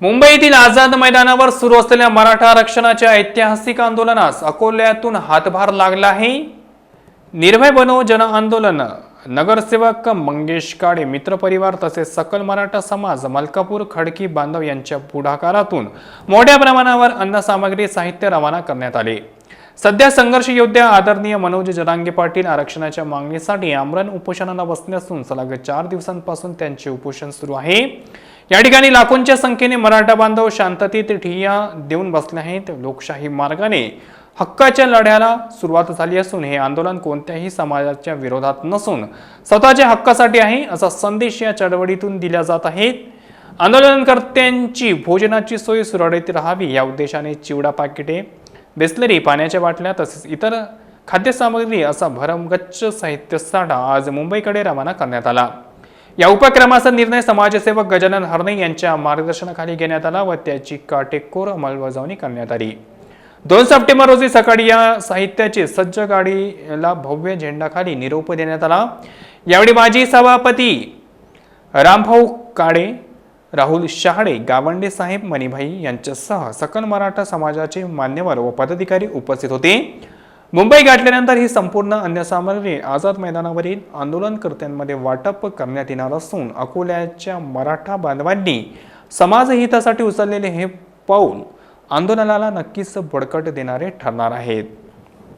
मुंबईतील आझाद मैदानावर सुरू असलेल्या मराठा आरक्षणाच्या ऐतिहासिक आंदोलनास अकोल्यातून हातभार लागला आहे. निर्भय बनो जन आंदोलन. नगरसेवक मंगेश काळे मित्रपरिवार तसेच सकल मराठा समाज मलकापूर खडकी बांधव यांच्या पुढाकारातून मोठ्या प्रमाणावर अन्नसामग्री साहित्य रवाना करण्यात आले. सध्या संघर्ष योद्धा आदरणीय मनोज जरांगे पाटील आरक्षणाच्या मागणीसाठी आमरण उपोषणाला बसले असून सलग चार दिवसांपासून त्यांचे उपोषण सुरू आहे. या ठिकाणी लाखोंच्या संख्येने मराठा बांधव शांततेत ठिय्या देऊन बसले आहेत. लोकशाही मार्गाने हक्काच्या लढ्याला सुरुवात झाली असून हे आंदोलन कोणत्याही समाजाच्या विरोधात नसून स्वतःच्या हक्कासाठी आहे असा संदेश या चळवळीतून दिला जात आहे आंदोलनकर्त्यांची भोजनाची सोय सुरळीत राहावी या उद्देशाने चिवडा पाकिटे बिस्लरी पाण्याच्या बाटल्या तसेच इतर खाद्यसामग्री असा भरमगच्च साहित्य साठा आज मुंबईकडे रवाना करण्यात आला. या उपक्रमाचा निर्णय समाजसेवक गजानन हरणे यांच्या मार्गदर्शनाखाली घेण्यात आला व त्याची काटेकोर अंमलबजावणी करण्यात आली. दोन सप्टेंबर रोजी सकाळी या साहित्याची सज्ज गाडीला भव्य झेंडाखाली निरोप देण्यात आला. यावेळी माजी सभापती रामभाऊ काळे राहुल शहाडे गावंडे साहेब मणिभाई यांच्यासह सकल मराठा समाजाचे मान्यवर व पदाधिकारी उपस्थित होते. मुंबई गाठल्यानंतर ही संपूर्ण अन्नसामग्री आझाद मैदानावरील आंदोलनकर्त्यांमध्ये वाटप करण्यात येणार असून अकोल्याच्या मराठा बांधवांनी समाजहितासाठी उचललेले हे पाऊल आंदोलनाला नक्कीच बळकट देणारे ठरणार आहेत.